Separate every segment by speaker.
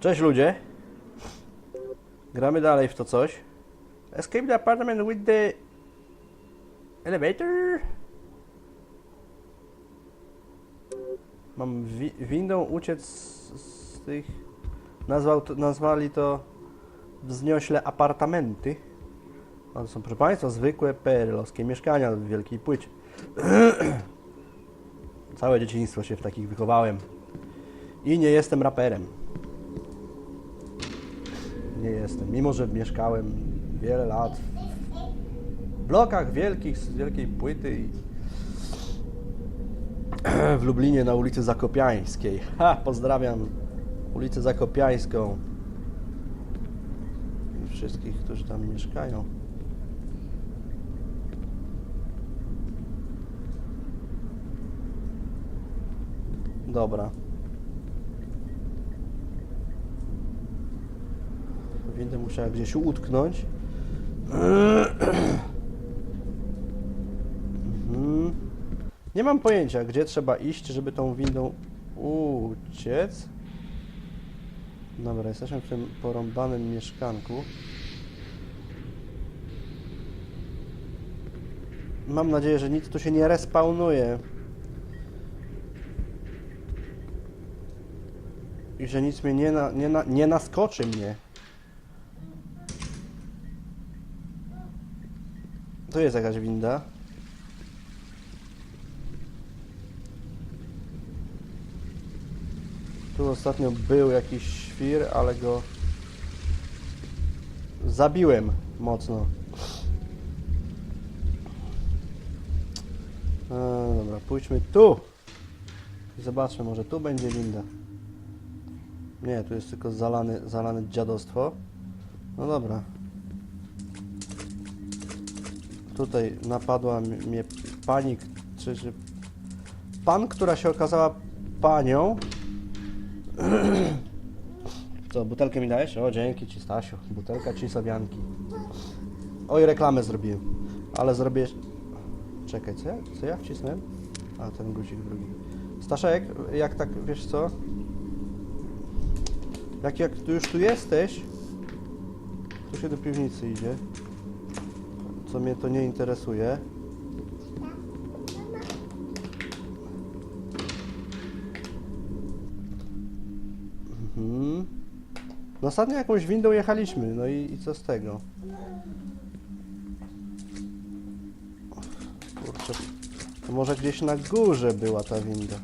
Speaker 1: Cześć ludzie. Gramy dalej w to coś. Escape the apartment with the elevator. Mam wi windą uciec z, z tych... Nazwał to, nazwali to wzniośle apartamenty. To są, proszę Państwa, zwykłe perelowskie mieszkania w wielkiej płycie. Całe dzieciństwo się w takich wychowałem. I nie jestem raperem. Nie jestem. Mimo, że mieszkałem wiele lat w blokach wielkich, z wielkiej płyty i w Lublinie na ulicy Zakopiańskiej. Ha, pozdrawiam ulicę Zakopiańską. I wszystkich, którzy tam mieszkają. Dobra. Musiała gdzieś utknąć. Mhm. Nie mam pojęcia, gdzie trzeba iść, żeby tą windą uciec. Dobra, jesteśmy w tym porąbanym mieszkanku. Mam nadzieję, że nic tu się nie respawnuje. I że nic mnie nie, na, nie, na, nie naskoczy mnie. To jest jakaś winda. Tu ostatnio był jakiś świr, ale go zabiłem mocno. E, dobra, pójdźmy tu. Zobaczmy, może tu będzie winda. Nie, tu jest tylko zalany, zalane dziadostwo. No dobra. Tutaj napadła mnie pani, czy, czy pan, która się okazała panią. Co, butelkę mi dajesz? O, dzięki ci, Stasiu. Butelka ci sobianki. Oj, reklamę zrobiłem. Ale zrobię... Czekaj, co ja, co ja wcisnąłem? A, ten guzik drugi. Staszek, jak tak, wiesz co? Jak, jak tu już tu jesteś, to się do piwnicy idzie. Co mnie to nie interesuje. Mhm. No ostatnio jakąś windą jechaliśmy, no i, i co z tego? Kurczę, to może gdzieś na górze była ta winda.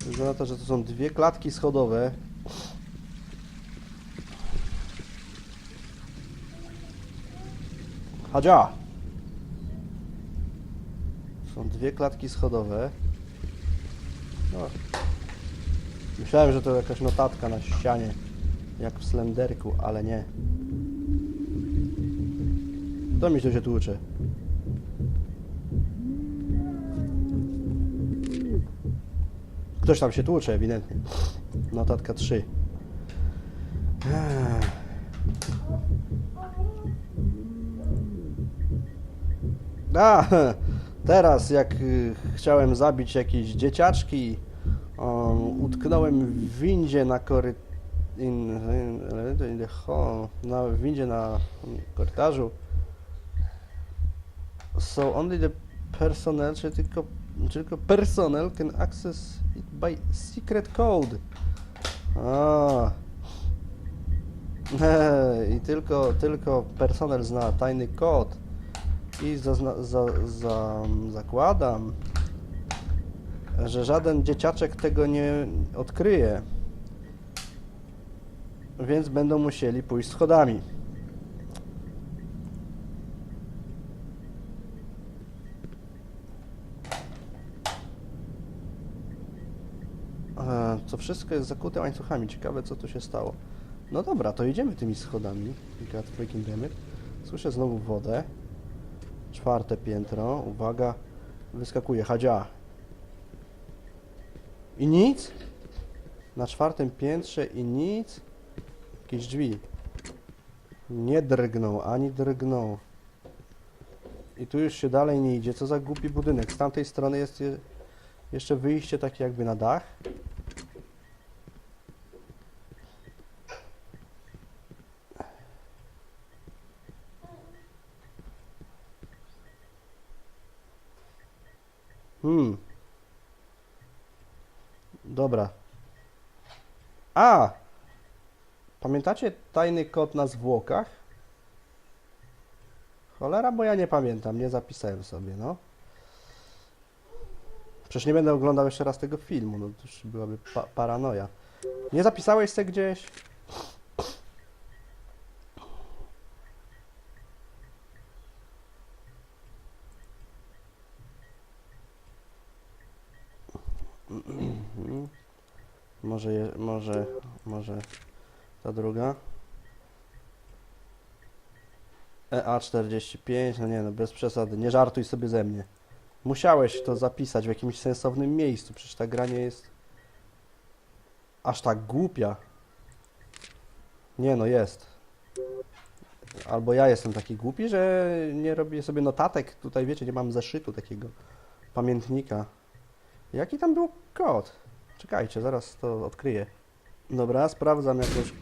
Speaker 1: Wygląda to, że to są dwie klatki schodowe. Hadzia! Są dwie klatki schodowe. No. Myślałem, że to jakaś notatka na ścianie, jak w Slenderku, ale nie. To mi się tłucze. Ktoś tam się tłucze, ewidentnie. Notatka 3. Ech. A, teraz jak y, chciałem zabić jakieś dzieciaczki, utknąłem w windzie na kory... In, in, in the hall, na windzie na korytarzu. So only the personnel, czy tylko, tylko personel can access it by secret code. A. I tylko, tylko personel zna tajny kod. I zazna, za, za, zakładam, że żaden dzieciaczek tego nie odkryje. Więc będą musieli pójść schodami. E, To wszystko jest zakute łańcuchami. Ciekawe, co tu się stało. No dobra, to idziemy tymi schodami. God freaking. Słyszę znowu wodę. Czwarte piętro. Uwaga. Wyskakuje. Hadzia. I nic? Na czwartym piętrze i nic? Jakieś drzwi. Nie drgną, ani drgną. I tu już się dalej nie idzie. Co za głupi budynek. Z tamtej strony jest je- Jeszcze wyjście takie jakby na dach. Hmm. Dobra. A! Pamiętacie tajny kod na zwłokach? Cholera, bo ja nie pamiętam, nie zapisałem sobie, no. Przecież nie będę oglądał jeszcze raz tego filmu, no to już byłaby pa paranoja. Nie zapisałeś sobie gdzieś? Może, je, może, może ta druga. EA45, no nie no, bez przesady, nie żartuj sobie ze mnie. Musiałeś to zapisać w jakimś sensownym miejscu, przecież ta gra nie jest aż tak głupia. Nie no, jest. Albo ja jestem taki głupi, że nie robię sobie notatek. Tutaj wiecie, nie mam zeszytu takiego pamiętnika. Jaki tam był kod? Czekajcie, zaraz to odkryję. Dobra, sprawdzam jakoś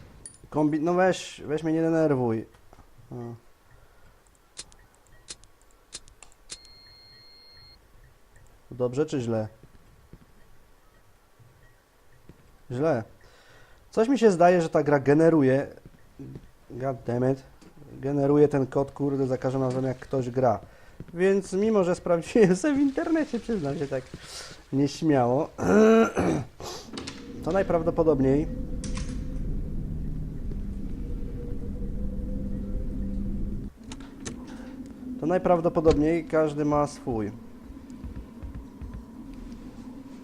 Speaker 1: kombi... No weź, weź mnie nie denerwuj. Dobrze czy źle? Źle. Coś mi się zdaje, że ta gra generuje. God damn it. Generuje ten kod, kurde, za każdym razem jak ktoś gra. Więc mimo, że sprawdziłem sobie w internecie, przyznam się tak nieśmiało, to najprawdopodobniej to najprawdopodobniej każdy ma swój.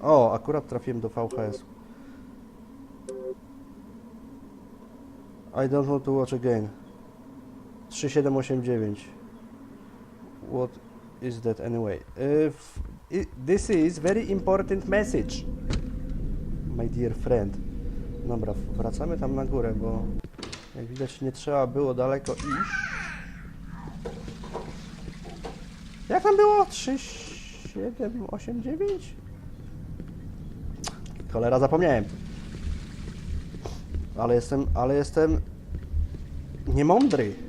Speaker 1: O, akurat trafiłem do VHS. I don't want to watch again. 3789. What is that anyway? If this is very important message. My dear friend. Dobra, wracamy tam na górę, bo jak widać nie trzeba było daleko iść. Jak tam było? 3, 7, 8, 9? Cholera, zapomniałem. Ale jestem, ale jestem niemądry.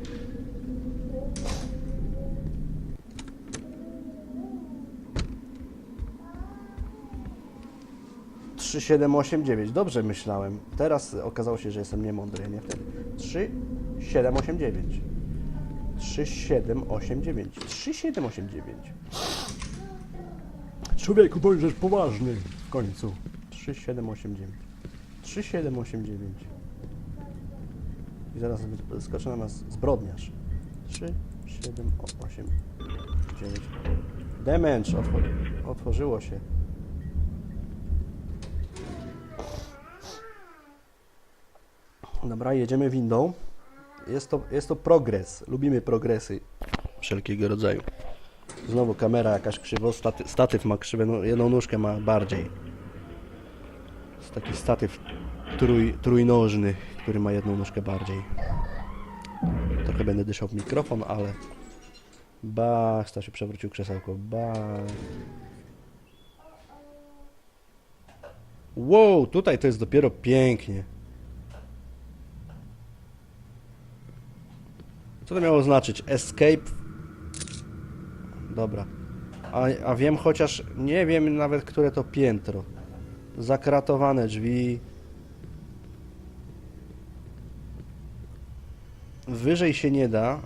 Speaker 1: Trzy, siedem, osiem, dziewięć. Dobrze myślałem. Teraz okazało się, że jestem niemądry, a nie wtedy. Trzy, siedem, osiem, dziewięć. Trzy, siedem, osiem, dziewięć. Trzy, siedem, osiem, dziewięć. Człowieku, bądźesz poważny w końcu. 3789. 3789. I zaraz skoczy na nas zbrodniarz. 3, 7, 8, 9. Damage otwor otworzyło się. Dobra, jedziemy windą. Jest to, jest to progres. Lubimy progresy wszelkiego rodzaju. Znowu kamera jakaś krzywo, staty, statyw ma krzywe, no, jedną nóżkę ma bardziej. Jest taki statyw trój, trójnożny, który ma jedną nóżkę bardziej. Trochę będę dyszał w mikrofon, ale... Bach, Stasiu przewrócił krzesełko, bach. Wow, tutaj to jest dopiero pięknie. Co to miało znaczyć? Escape? Dobra. A, a wiem chociaż, nie wiem nawet, które to piętro. Zakratowane drzwi. Wyżej się nie da.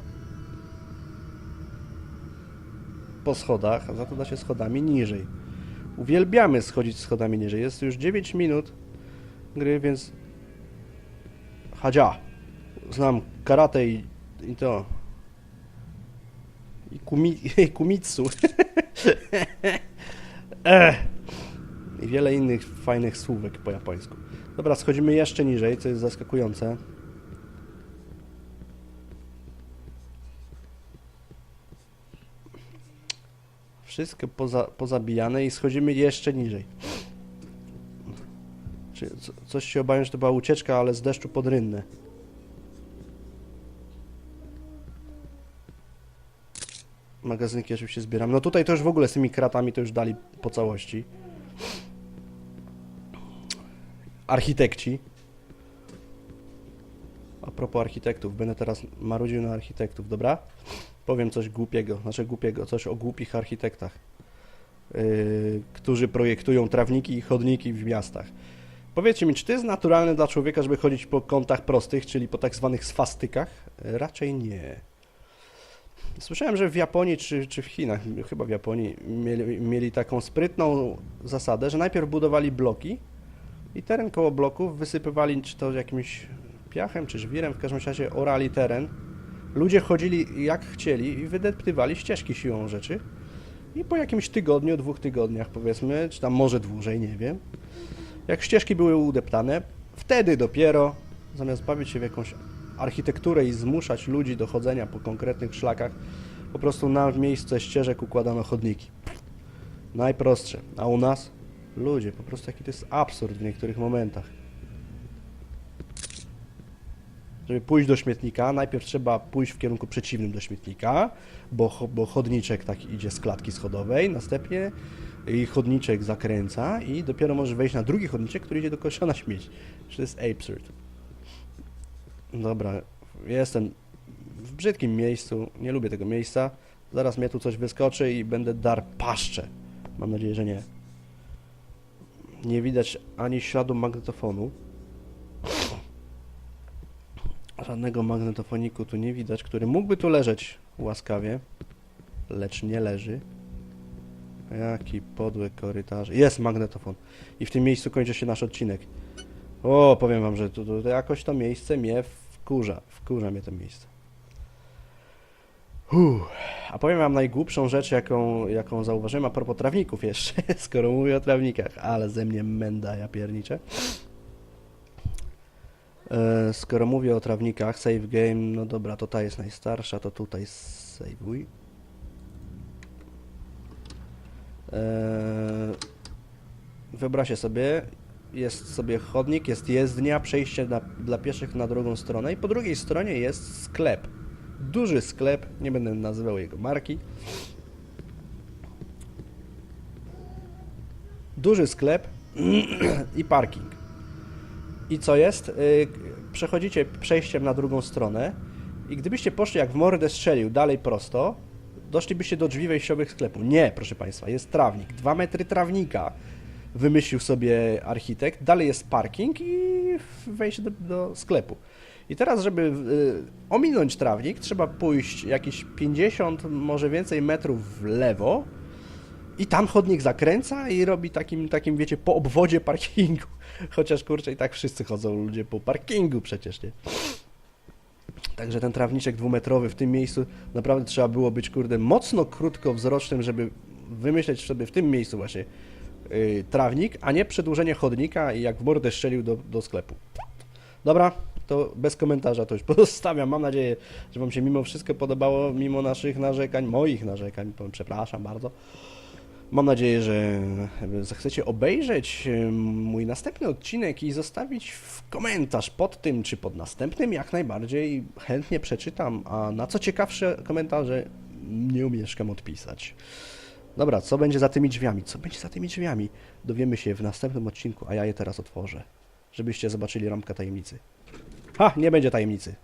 Speaker 1: Po schodach, za to da się schodami niżej. Uwielbiamy schodzić schodami niżej. Jest już 9 minut gry, więc... Hadzia! Znam karate i, i to... I kumi, kumitsu. Ech. I wiele innych fajnych słówek po japońsku. Dobra, schodzimy jeszcze niżej, co jest zaskakujące. Wszystko poza, pozabijane i schodzimy jeszcze niżej. Coś się obawiam, że to była ucieczka, ale z deszczu pod rynnę. Magazynki oczywiście zbieram. No tutaj to już w ogóle z tymi kratami to już dali po całości. architekci. A propos architektów, będę teraz marudził na architektów, dobra? Powiem coś głupiego, znaczy głupiego, coś o głupich architektach, yy, którzy projektują trawniki i chodniki w miastach. Powiedzcie mi, czy to jest naturalne dla człowieka, żeby chodzić po kątach prostych, czyli po tak zwanych swastykach? Raczej nie. Słyszałem, że w Japonii czy, czy w Chinach, chyba w Japonii, mieli, mieli taką sprytną zasadę, że najpierw budowali bloki i teren koło bloków wysypywali czy to jakimś piachem, czy żwirem, w każdym razie orali teren. Ludzie chodzili jak chcieli i wydeptywali ścieżki siłą rzeczy. I po jakimś tygodniu, dwóch tygodniach powiedzmy, czy tam może dłużej, nie wiem, jak ścieżki były udeptane, wtedy dopiero, zamiast bawić się w jakąś architekturę i zmuszać ludzi do chodzenia po konkretnych szlakach, po prostu na miejsce ścieżek układano chodniki. Najprostsze. A u nas? Ludzie, po prostu jaki to jest absurd w niektórych momentach. Żeby pójść do śmietnika, najpierw trzeba pójść w kierunku przeciwnym do śmietnika, bo, bo chodniczek tak idzie z klatki schodowej, następnie i chodniczek zakręca i dopiero możesz wejść na drugi chodniczek, który idzie do kosza na. Czy to jest absurd? Dobra, jestem w brzydkim miejscu, nie lubię tego miejsca. Zaraz mnie tu coś wyskoczy i będę dar paszcze. Mam nadzieję, że nie. Nie widać ani śladu magnetofonu. Żadnego magnetofoniku tu nie widać, który mógłby tu leżeć łaskawie, lecz nie leży. Jaki podły korytarz. Jest magnetofon. I w tym miejscu kończy się nasz odcinek. O, powiem wam, że tu, jakoś to miejsce mnie wkurza. Wkurza mnie to miejsce. Uff. A powiem wam najgłupszą rzecz, jaką, jaką zauważyłem a propos trawników jeszcze, skoro mówię o trawnikach, ale ze mnie menda, ja pierniczę. E, skoro mówię o trawnikach, save game, no dobra, to ta jest najstarsza, to tutaj saveuj. E, wyobraźcie sobie, jest sobie chodnik, jest jezdnia, przejście na, dla pieszych na drugą stronę i po drugiej stronie jest sklep. Duży sklep, nie będę nazywał jego marki. Duży sklep i parking. I co jest? Y, Przechodzicie przejściem na drugą stronę i gdybyście poszli jak w mordę strzelił dalej prosto, doszlibyście do drzwi wejściowych sklepu. Nie, proszę Państwa, jest trawnik. Dwa metry trawnika wymyślił sobie architekt. Dalej jest parking i wejście do, do sklepu. I teraz, żeby y, ominąć trawnik, trzeba pójść jakieś 50, może więcej metrów w lewo i tam chodnik zakręca i robi takim, takim wiecie, po obwodzie parkingu. Chociaż kurczę, i tak wszyscy chodzą ludzie po parkingu przecież, nie? Także ten trawniczek dwumetrowy w tym miejscu naprawdę trzeba było być, kurde, mocno krótkowzrocznym, żeby wymyśleć sobie w tym miejscu właśnie trawnik, a nie przedłużenie chodnika i jak w mordę strzelił do, do sklepu. Dobra, to bez komentarza to już pozostawiam. Mam nadzieję, że Wam się mimo wszystko podobało, mimo naszych narzekań, moich narzekań, przepraszam bardzo. Mam nadzieję, że zechcecie obejrzeć em, mój następny odcinek i zostawić w komentarz pod tym czy pod następnym. Jak najbardziej chętnie przeczytam, a na co ciekawsze komentarze nie umieszkam odpisać. Dobra, co będzie za tymi drzwiami? Co będzie za tymi drzwiami? Dowiemy się w następnym odcinku, a ja je teraz otworzę, żebyście zobaczyli ramkę tajemnicy. Ha, nie będzie tajemnicy.